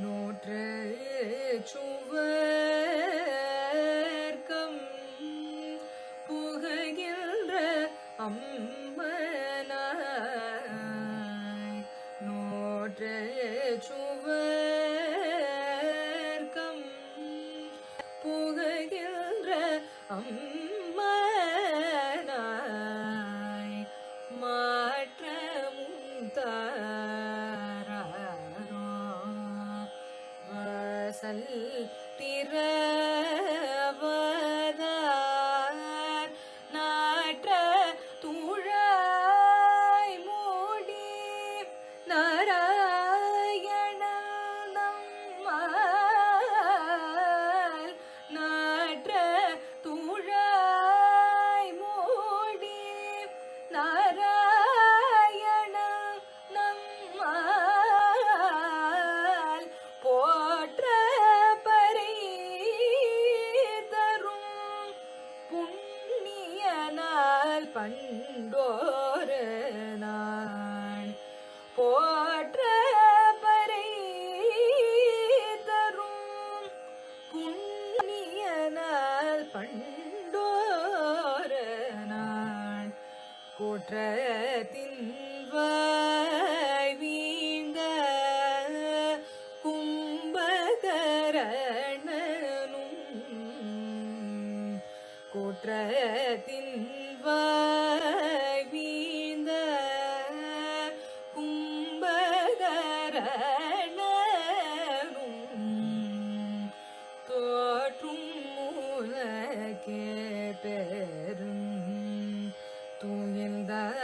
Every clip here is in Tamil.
நூற்று சுவர்க்கம். புகைகின்ற அம்மனாய். நூற்று சுவர்க்கம். புகைகின்ற அம்மனாய். மாற்றமும் தாராரோ வாசல் திறவதார் பண்டோரு நான் போற்ற பறை தரும் புண்ணியனால் பண்டோரு நான் குற்றத்தின் வீங்க கும்பகரணனும் குற்றத்தின் வாய் வீந்த தோற்றும் மூலக்கே பெரும் துயில்தான்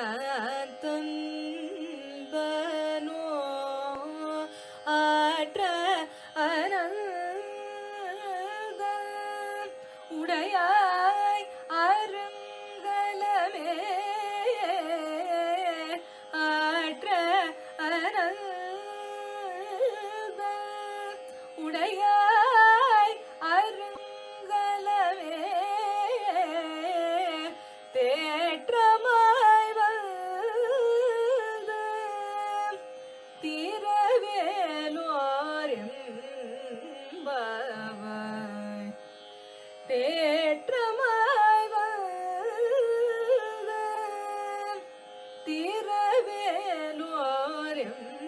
தந்தனோ ஆற்ற அனந்த உடையா எந்த